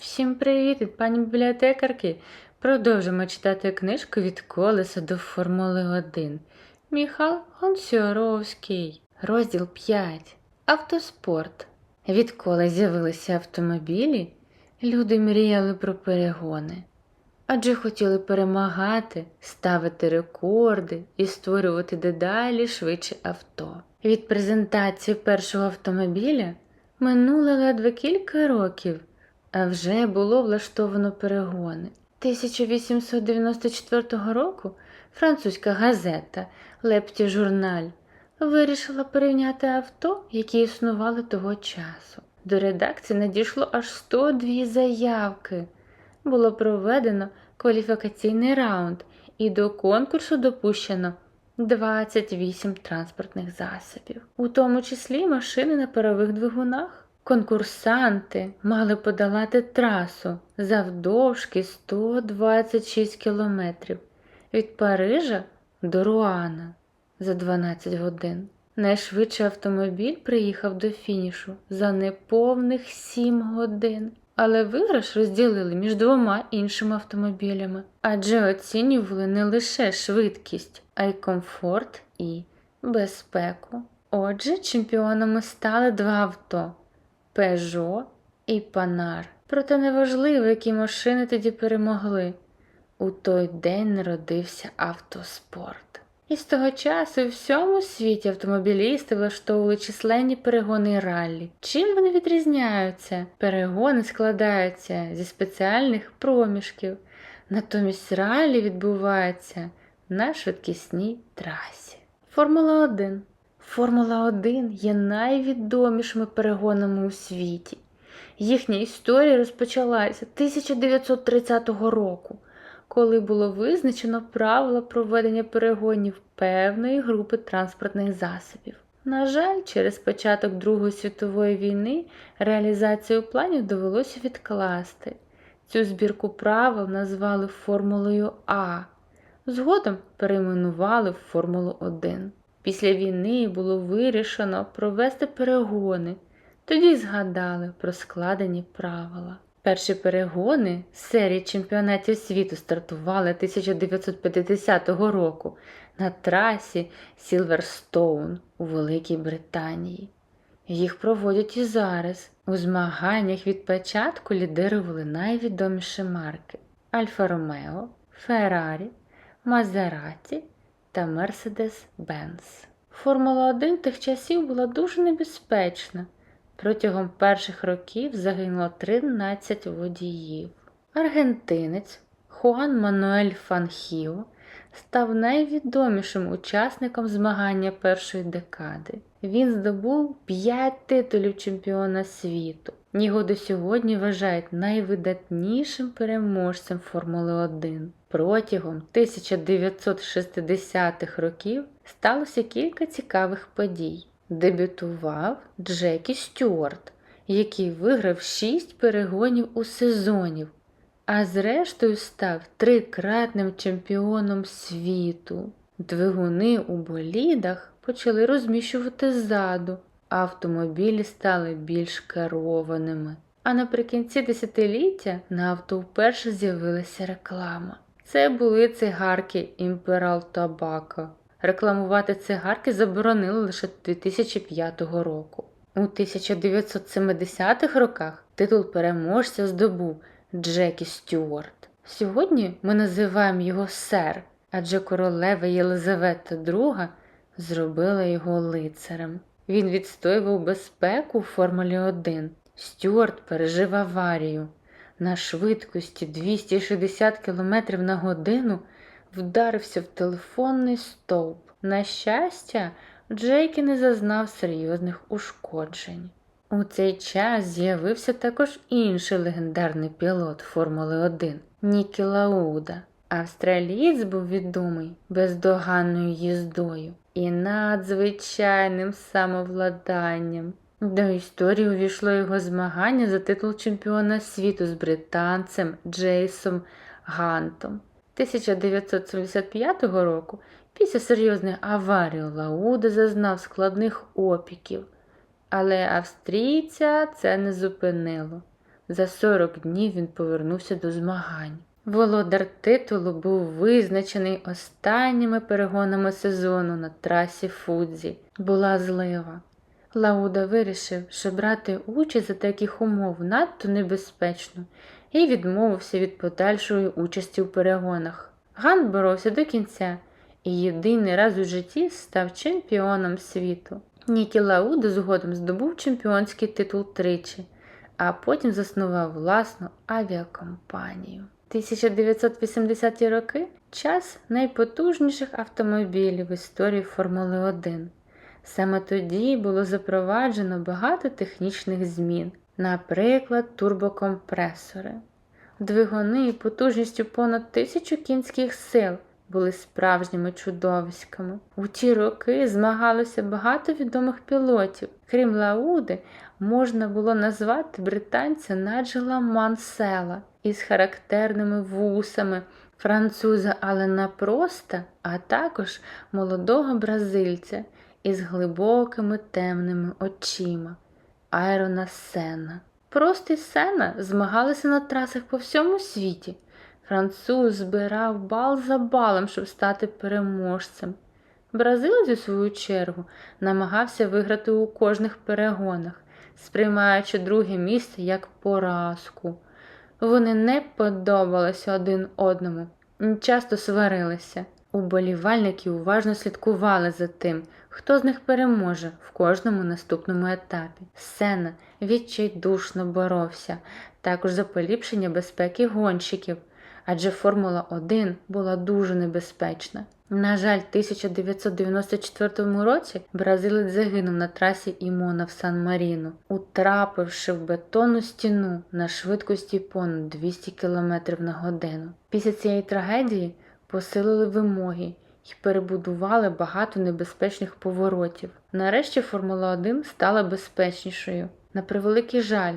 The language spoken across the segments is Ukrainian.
Всім привіт від пані бібліотекарки. Продовжимо читати книжку від колеса до Формули 1. Міхал Гонсьоровський. Розділ 5. Автоспорт. Відколи з'явилися автомобілі, люди мріяли про перегони. Адже хотіли перемагати, ставити рекорди і створювати дедалі швидше авто. Від презентації першого автомобіля минуло ледве кілька років, вже було влаштовано перегони. 1894 року французька газета Лепті Журналь вирішила порівняти авто, які існували того часу. До редакції надійшло аж 102 заявки. Було проведено кваліфікаційний раунд, і до конкурсу допущено 28 транспортних засобів, у тому числі машини на парових двигунах. Конкурсанти мали подолати трасу завдовжки 126 кілометрів від Парижа до Руана за 12 годин. Найшвидший автомобіль приїхав до фінішу за неповних 7 годин. Але виграш розділили між двома іншими автомобілями, адже оцінювали не лише швидкість, а й комфорт і безпеку. Отже, чемпіонами стали два авто Peugeot і Panhard. Проте неважливо, які машини тоді перемогли. У той день народився автоспорт. І з того часу у всьому світі автомобілісти влаштовували численні перегони раллі. Чим вони відрізняються? Перегони складаються зі спеціальних проміжків, натомість раллі відбуваються на швидкісній трасі. Формула 1 Формула 1 є найвідомішими перегонами у світі. Їхня історія розпочалася 1930 року, коли було визначено правила проведення перегонів певної групи транспортних засобів. На жаль, через початок Другої світової війни реалізацію планів довелося відкласти. Цю збірку правил назвали Формулою А, згодом перейменували в Формулу 1. Після війни було вирішено провести перегони. Тоді згадали про складені правила. Перші перегони з серії чемпіонатів світу стартували 1950 року на трасі Сілверстоун у Великій Британії. Їх проводять і зараз. У змаганнях від початку лідирували найвідоміші марки Альфа Ромео, Феррарі, Мазераті та Мерседес-Бенц. Формула 1 тих часів була дуже небезпечна. Протягом перших років загинуло 13 водіїв. Аргентинець Хуан Мануель Фанхіо став найвідомішим учасником змагання першої декади. Він здобув 5 титулів чемпіона світу. Його до сьогодні вважають найвидатнішим переможцем Формули 1. Протягом 1960-х років сталося кілька цікавих подій. Дебютував Джекі Стюарт, який виграв 6 перегонів у сезонів, а зрештою став трикратним чемпіоном світу. Двигуни у болідах почали розміщувати ззаду, автомобілі стали більш керованими. А наприкінці десятиліття на авто вперше з'явилася реклама. Це були цигарки Imperial Tobacco. Рекламувати цигарки заборонили лише 2005 року. У 1970-х роках титул переможця здобув Джекі Стюарт. Сьогодні ми називаємо його сер, адже королева Єлизавета II зробила його лицарем. Він відстоював безпеку у Формулі 1. Стюарт пережив аварію. На швидкості 260 км на годину вдарився в телефонний стовп. На щастя, Джейкі не зазнав серйозних ушкоджень. У цей час з'явився також інший легендарний пілот Формули 1 Нікі Лауда. Австралієць був відомий бездоганною їздою і надзвичайним самовладанням. До історії увійшло його змагання за титул чемпіона світу з британцем Джейсом Гантом. 1975 року, після серйозної аварії Лауда зазнав складних опіків, але австрійця це не зупинило. За 40 днів він повернувся до змагань. Володар титулу був визначений останніми перегонами сезону на трасі Фудзі. Була злива. Лауда вирішив, що брати участь за таких умов надто небезпечно і відмовився від подальшої участі у перегонах. Ган боровся до кінця і єдиний раз у житті став чемпіоном світу. Нікі Лауда згодом здобув чемпіонський титул тричі, а потім заснував власну авіакомпанію. 1980-ті роки час найпотужніших автомобілів в історії Формули 1. Саме тоді було запроваджено багато технічних змін, наприклад, турбокомпресори. Двигуни потужністю понад тисячу кінських сил були справжніми чудовиськами. У ті роки змагалося багато відомих пілотів. Крім Лауди, можна було назвати британця Наджела Мансела із характерними вусами, француза Алена Проста, а також молодого бразильця із глибокими темними очима Айрона Сена. Прост і Сена змагалися на трасах по всьому світі. Француз збирав бал за балом, щоб стати переможцем. Бразилець, у свою чергу, намагався виграти у кожних перегонах, сприймаючи друге місце як поразку. Вони не подобалися один одному, часто сварилися. Уболівальники уважно слідкували за тим, хто з них переможе в кожному наступному етапі. Сена відчайдушно боровся, також за поліпшення безпеки гонщиків, адже Формула 1 була дуже небезпечна. На жаль, в 1994 році бразилець загинув на трасі Імона в Сан-Маріно, утрапивши в бетонну стіну на швидкості понад 200 км на годину. Після цієї трагедії посилили вимоги і перебудували багато небезпечних поворотів. Нарешті Формула 1 стала безпечнішою, на превеликий жаль,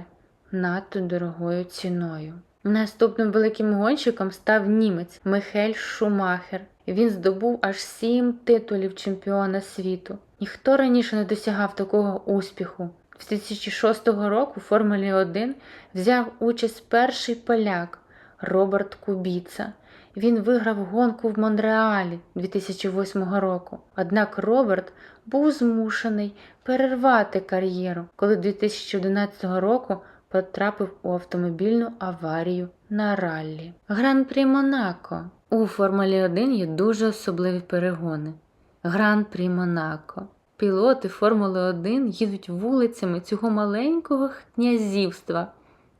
надто дорогою ціною. Наступним великим гонщиком став німець Михель Шумахер. Він здобув аж сім титулів чемпіона світу. Ніхто раніше не досягав такого успіху. З 2006 року в Формулі 1 взяв участь перший поляк Роберт Кубіца. Він виграв гонку в Монреалі 2008 року. Однак Роберт був змушений перервати кар'єру, коли 2011 року потрапив у автомобільну аварію на раллі. Гран-прі Монако. У Формулі 1 є дуже особливі перегони. Гран-прі Монако. Пілоти Формули 1 їдуть вулицями цього маленького князівства,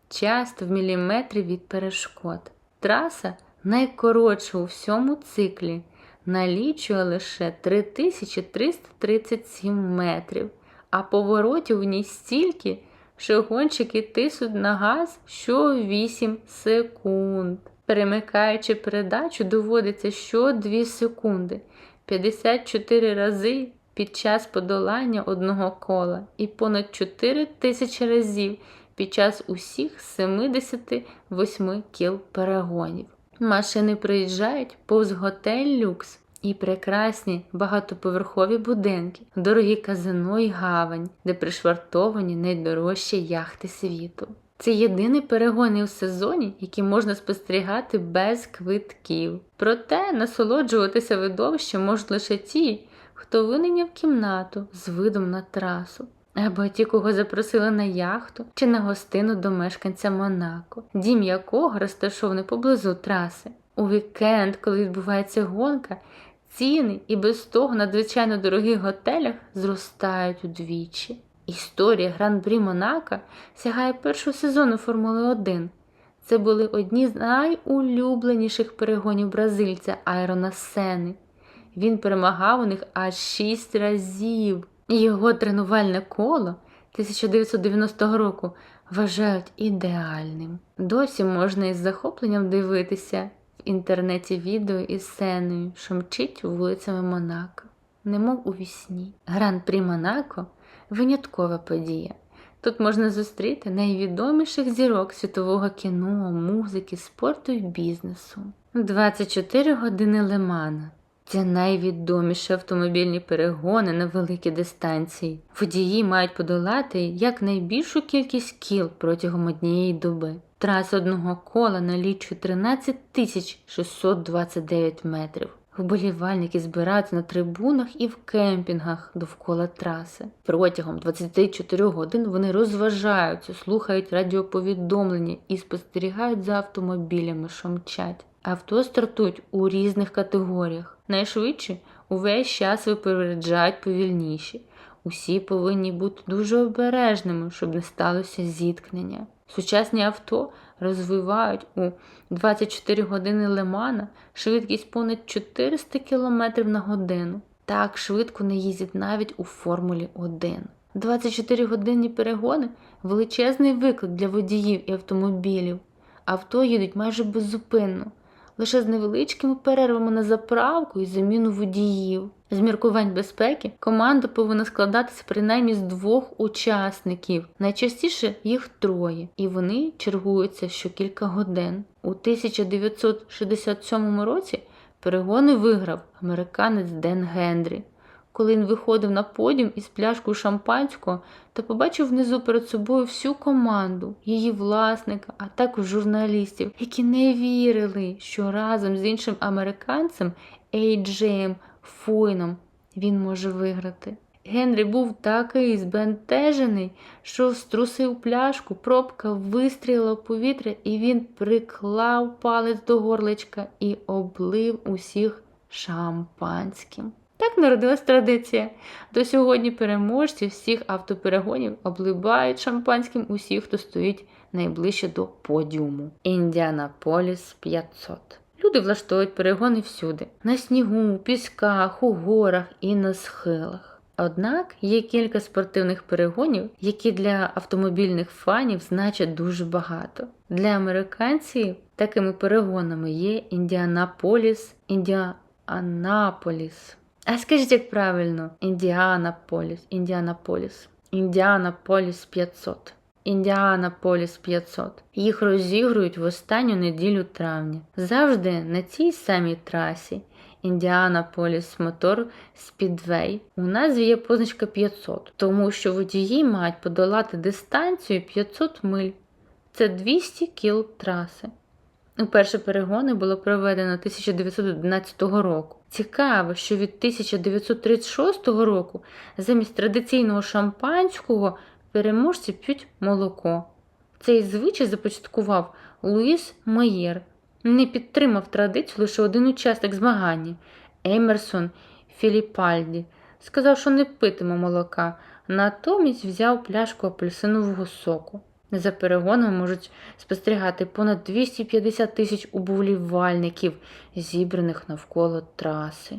часто в міліметрі від перешкод. Траса найкоротша у всьому циклі, налічує лише 3337 метрів, а поворотів в ній стільки, що гонщики тиснуть на газ що 8 секунд. Перемикаючи передачу, доводиться що 2 секунди, 54 рази під час подолання одного кола і понад 4 тисячі разів під час усіх 78 кіл перегонів. Машини приїжджають повз готель люкс і прекрасні багатоповерхові будинки, дорогі казино і гавань, де пришвартовані найдорожчі яхти світу. Це єдині перегони в сезоні, які можна спостерігати без квитків. Проте насолоджуватися видовищем можуть лише ті, хто винайняв кімнату з видом на трасу. Або ті, кого запросили на яхту чи на гостину до мешканця Монако, дім якого розташований поблизу траси. У вікенд, коли відбувається гонка, ціни і без того надзвичайно дорогих готелях зростають удвічі. Історія Гран-прі Монако сягає першого сезону Формули 1. Це були одні з найулюбленіших перегонів бразильця Айрона Сени. Він перемагав у них аж шість разів. Його тренувальне коло 1990 року вважають ідеальним. Досі можна із захопленням дивитися в інтернеті відео із сценою, що мчить вулицями Монако, немов у вісні. Гран-прі Монако виняткова подія. Тут можна зустріти найвідоміших зірок світового кіно, музики, спорту і бізнесу. 24 години Лемана. Це найвідоміші автомобільні перегони на великі дистанції. Водії мають подолати якнайбільшу кількість кіл протягом однієї доби. Траса одного кола налічує 13 тисяч 629 метрів. Вболівальники збираються на трибунах і в кемпінгах довкола траси. Протягом 24 годин вони розважаються, слухають радіоповідомлення і спостерігають за автомобілями, що мчать. Авто стартують у різних категоріях. Найшвидші увесь час випереджають повільніші. Усі повинні бути дуже обережними, щоб не сталося зіткнення. Сучасні авто розвивають у 24 години Лемана швидкість понад 400 км на годину. Так швидко не їздять навіть у Формулі 1. 24 годинні перегони величезний виклик для водіїв і автомобілів. Авто їдуть майже беззупинно, лише з невеличкими перервами на заправку і заміну водіїв. З міркувань безпеки команда повинна складатися принаймні з двох учасників. Найчастіше їх троє, і вони чергуються що кілька годин. У 1967 році перегони виграв американець Ден Гендрі. Коли він виходив на подіум із пляшкою шампанського та побачив внизу перед собою всю команду, її власника, а також журналістів, які не вірили, що разом з іншим американцем Ейджеєм Фойном він може виграти. Генрі був такий збентежений, що струсив пляшку, пробка вистрілила в повітря, і він приклав палець до горличка і облив усіх шампанським. Так народилась традиція. До сьогодні переможці всіх автоперегонів обливають шампанським усіх, хто стоїть найближче до подіуму. Індіанаполіс 500. Люди влаштовують перегони всюди: на снігу, пісках, у горах і на схилах. Однак є кілька спортивних перегонів, які для автомобільних фанів значать дуже багато. Для американців такими перегонами є Індіанаполіс, Індіанаполіс. А скажіть, як правильно? Індіанаполіс, Індіанаполіс, Індіанаполіс 500. Індіанаполіс 500. Їх розігрують в останню неділю травня. Завжди на цій самій трасі. Індіанаполіс Мотор Спідвей. У назві є позначка 500, тому що водії мають подолати дистанцію 500 миль. Це 200 кіл траси. Уперше перегони було проведено 1911 року. Цікаво, що від 1936 року замість традиційного шампанського переможці п'ють молоко. Цей звичай започаткував Луїс Майєр. Не підтримав традицію лише один учасник змагання Емерсон Філіпальді. Сказав, що не питиме молока, натомість взяв пляшку апельсинового соку. За перегонами можуть спостерігати понад 250 тисяч уболівальників, зібраних навколо траси.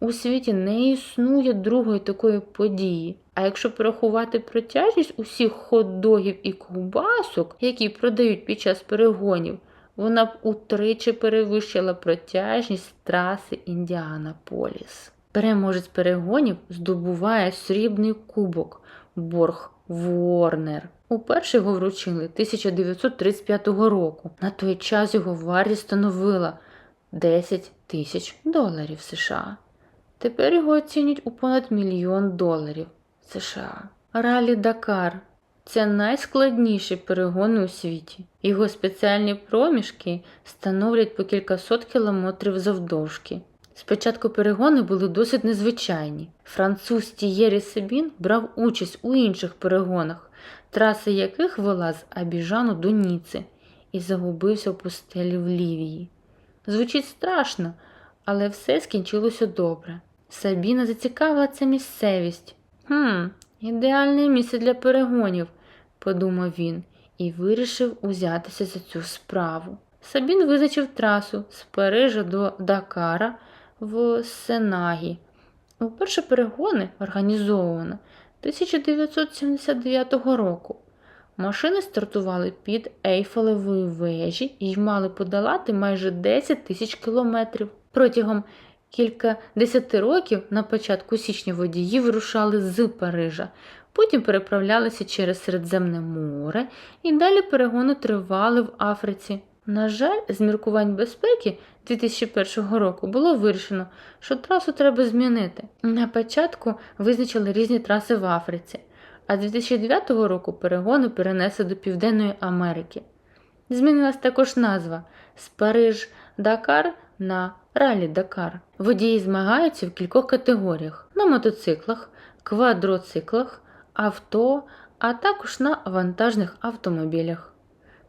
У світі не існує другої такої події. А якщо порахувати протяжність усіх хот-догів і ковбасок, які продають під час перегонів, вона б утричі перевищила протяжність траси Індіанаполіс. Переможець перегонів здобуває срібний кубок Борг Ворнер. Уперше його вручили 1935 року. На той час його вартість становила 10 тисяч доларів США. Тепер його оцінюють у понад мільйон доларів США. Ралі Дакар це найскладніші перегони у світі. Його спеціальні проміжки становлять по кількасот кілометрів завдовжки. Спочатку перегони були досить незвичайні. Француз Тієрі Себін брав участь у інших перегонах, траси яких вела з Абіжану до Ніци і загубився в пустелі в Лівії. Звучить страшно, але все скінчилося добре. Сабіна зацікавила ця місцевість. Хм, ідеальне місце для перегонів, подумав він і вирішив узятися за цю справу. Сабін визначив трасу з Парижа до Дакара в Сенагі. Уперше перегони організовано 1979 року. Машини стартували під Ейфелевої вежі і мали подолати майже 10 тисяч кілометрів. Протягом кілька десяти років на початку січня водії вирушали з Парижа, потім переправлялися через Середземне море і далі перегони тривали в Африці. На жаль, з міркувань безпеки 2001 року було вирішено, що трасу треба змінити. На початку визначили різні траси в Африці, а 2009 року перегони перенесли до Південної Америки. Змінилась також назва з Париж Дакар на Ралі Дакар. Водії змагаються в кількох категоріях: на мотоциклах, квадроциклах, авто, а також на вантажних автомобілях.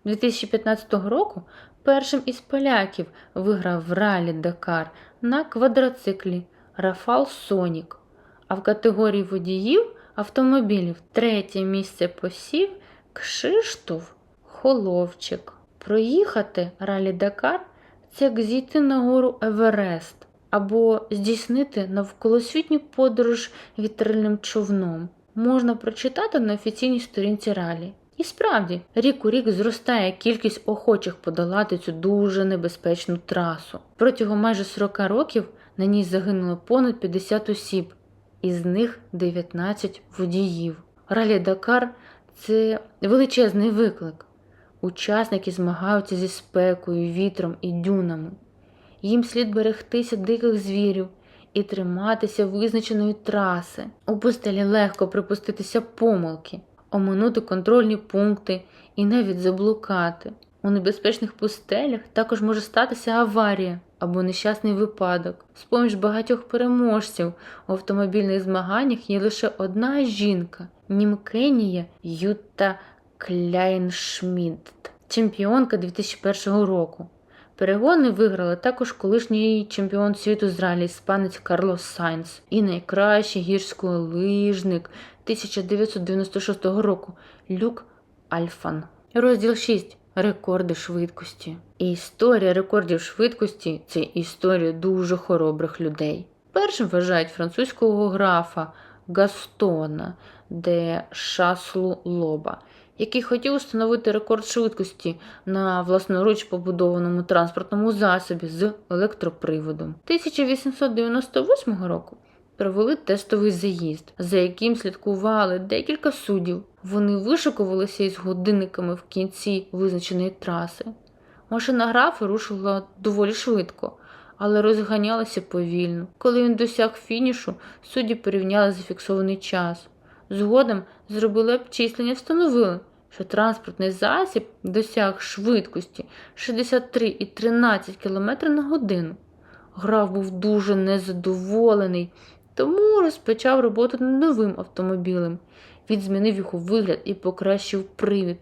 2015 року першим із поляків виграв в Ралі Дакар на квадроциклі Рафал Сонік, а в категорії водіїв автомобілів третє місце посів Кшиштоф Холовчик. Проїхати Ралі Дакар це як зійти на гору Еверест або здійснити навколосвітню подорож вітрильним човном. Можна прочитати на офіційній сторінці ралі. І справді, рік у рік зростає кількість охочих подолати цю дуже небезпечну трасу. Протягом майже 40 років на ній загинуло понад 50 осіб, із них 19 водіїв. Ралі Дакар це величезний виклик. Учасники змагаються зі спекою, вітром і дюнами. Їм слід берегтися диких звірів і триматися визначеної траси. У пустелі легко припуститися помилки, оминути контрольні пункти і навіть заблукати. У небезпечних пустелях також може статися аварія або нещасний випадок. З поміж багатьох переможців у автомобільних змаганнях є лише одна жінка німкенія Юта Кляйншмідт, чемпіонка 2001 року. Перегони виграли також колишній чемпіон світу з ралі іспанець Карлос Сайнс і найкращий гірськолижник 1996 року Люк Альфан. Розділ 6. Рекорди швидкості. І історія рекордів швидкості це історія дуже хоробрих людей. Першим вважають французького графа Гастона де Шаслу Лоба, який хотів встановити рекорд швидкості на власноруч побудованому транспортному засобі з електроприводом. 1898 року провели тестовий заїзд, за яким слідкували декілька суддів. Вони вишикувалися із годинниками в кінці визначеної траси. Машина графа рушила доволі швидко, але розганялася повільно. Коли він досяг фінішу, судді порівняли зафіксований час. Згодом зробили обчислення, встановили, що транспортний засіб досяг швидкості 63,13 км на годину. Граф був дуже незадоволений, тому розпочав роботу над новим автомобілем. Він змінив його вигляд і покращив привід.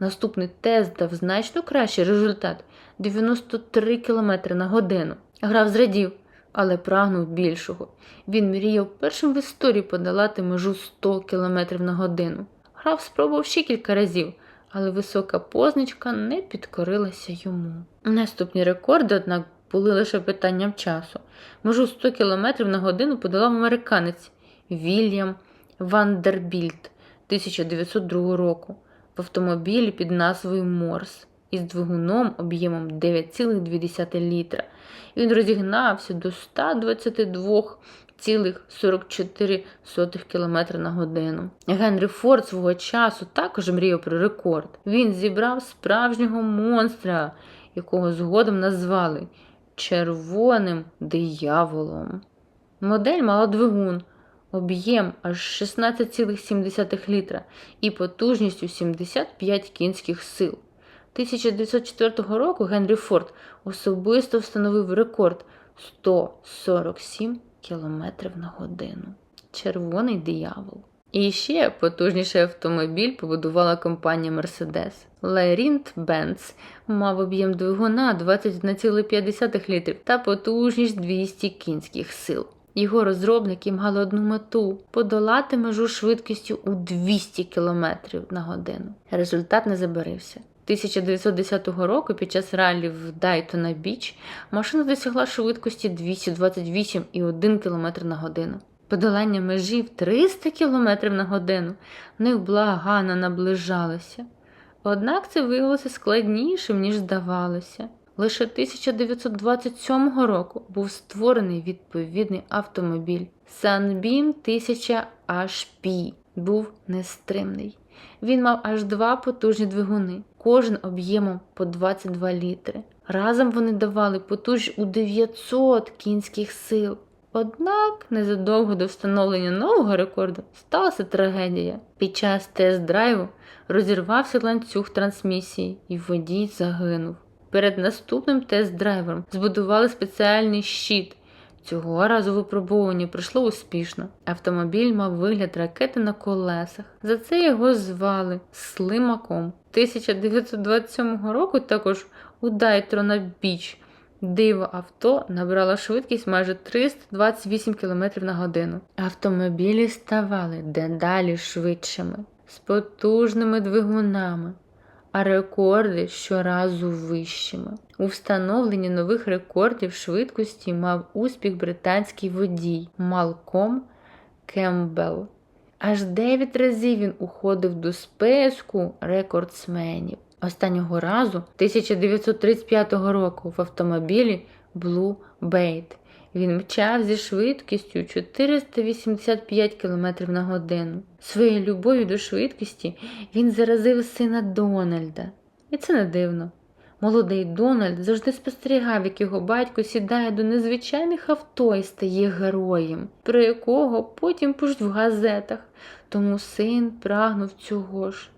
Наступний тест дав значно кращий результат 93 км на годину. Граф зрадів, але прагнув більшого. Він мріяв першим в історії подолати межу 100 км на годину. Граф спробував ще кілька разів, але висока позначка не підкорилася йому. Наступні рекорди, однак, були лише питанням часу. Межу 100 км на годину подолав американець Вільям Вандербільт 1902 року в автомобілі під назвою Морс із двигуном об'ємом 9,2 літра. Він розігнався до 122,44 км на годину. Генрі Форд свого часу також мріяв про рекорд. Він зібрав справжнього монстра, якого згодом назвали червоним дияволом. Модель мала двигун, об'єм аж 16,7 літра і потужністю 75 кінських сил. 1904 року Генрі Форд особисто встановив рекорд 147 км на годину. Червоний диявол. І ще потужніший автомобіль побудувала компанія Mercedes. Лайрінт Benz мав об'єм двигуна 21,5 літрів та потужність 200 кінських сил. Його розробники мали одну мету подолати межу швидкістю у 200 км на годину. Результат не забарився. 1910 року під час раллі в Дайтона Біч машина досягла швидкості 228,1 км на годину. Подолання межі в 300 км на годину невблагано наближалося. Однак це виявилося складнішим, ніж здавалося. Лише 1927 року був створений відповідний автомобіль. Sunbeam 1000 HP був нестримний. Він мав аж два потужні двигуни, кожен об'ємом по 22 літри. Разом вони давали потужність у 900 кінських сил. Однак незадовго до встановлення нового рекорду сталася трагедія. Під час тест-драйву розірвався ланцюг трансмісії і водій загинув. Перед наступним тест-драйвером збудували спеціальний щит. Цього разу випробування пройшло успішно. Автомобіль мав вигляд ракети на колесах. За це його звали Слимаком. 1927 року також у Дайтрона Біч диво авто набрало швидкість майже 328 км на годину. Автомобілі ставали дедалі швидшими, з потужними двигунами а рекорди щоразу вищими. У встановленні нових рекордів швидкості мав успіх британський водій Малком Кембелл. Аж 9 разів він уходив до списку рекордсменів. Останнього разу 1935 року в автомобілі Blue Bait. Він мчав зі швидкістю 485 км на годину. Своєю любов'ю до швидкості він заразив сина Дональда. І це не дивно. Молодий Дональд завжди спостерігав, як його батько сідає до незвичайних авто і стає героєм, про якого потім пишуть в газетах, тому син прагнув цього ж.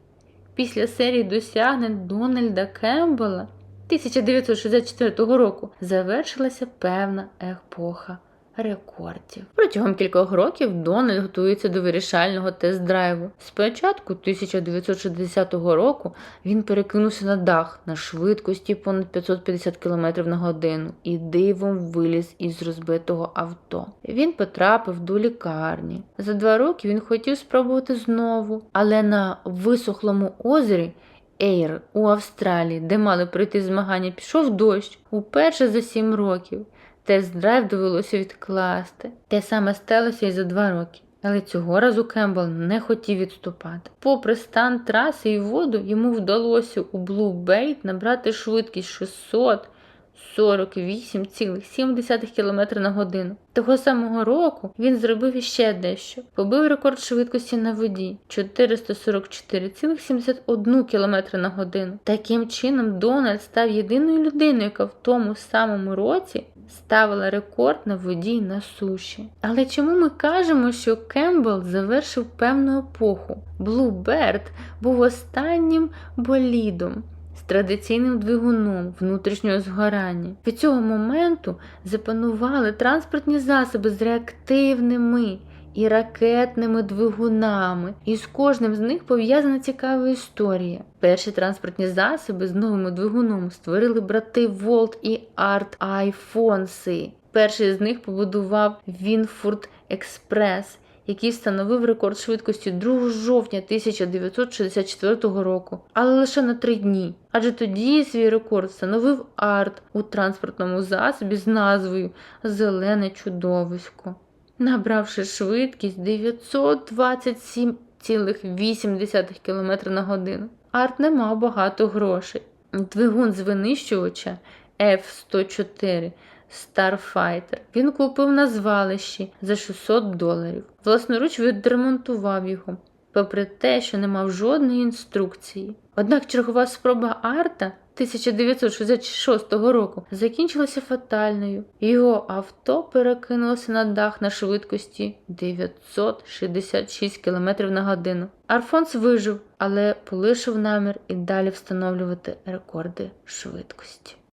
Після серії досягнень Дональда Кембела 1964 року завершилася певна епоха рекордів. Протягом кількох років Дональд готується до вирішального тест-драйву. Спочатку 1960 року він перекинувся на дах на швидкості понад 550 км на годину і дивом виліз із розбитого авто. Він потрапив до лікарні. За два роки він хотів спробувати знову, але на висохлому озері. Ейр у Австралії, де мали пройти змагання, пішов дощ уперше за сім років. Тест-драйв довелося відкласти. Те саме сталося і за два роки. Але цього разу Кембл не хотів відступати. Попри стан траси і воду, йому вдалося у Bay набрати швидкість 600 48,7 км на годину. Того самого року він зробив іще дещо. Побив рекорд швидкості на воді 444,71 км на годину. Таким чином, Дональд став єдиною людиною, яка в тому самому році ставила рекорд на воді на суші. Але чому ми кажемо, що Кембл завершив певну епоху? Bluebird був останнім болідом традиційним двигуном внутрішнього згорання. Від цього моменту запанували транспортні засоби з реактивними і ракетними двигунами, і з кожним з них пов'язана цікава історія. Перші транспортні засоби з новим двигуном створили брати Волт і Арт Айфонси. Перший з них побудував Вінфурд Експрес який встановив рекорд швидкості 2 жовтня 1964 року, але лише на три дні. Адже тоді свій рекорд встановив арт у транспортному засобі з назвою Зелене чудовисько. Набравши швидкість 927,8 км на годину. Арт не мав багато грошей. Двигун з винищувача F-104 Starfighter. Він купив на звалищі за 600 доларів. Власноруч відремонтував його, попри те, що не мав жодної інструкції. Однак чергова спроба Арта 1966 року закінчилася фатальною. Його авто перекинулося на дах на швидкості 966 км на годину. Арфонс вижив, але полишив намір і далі встановлювати рекорди швидкості.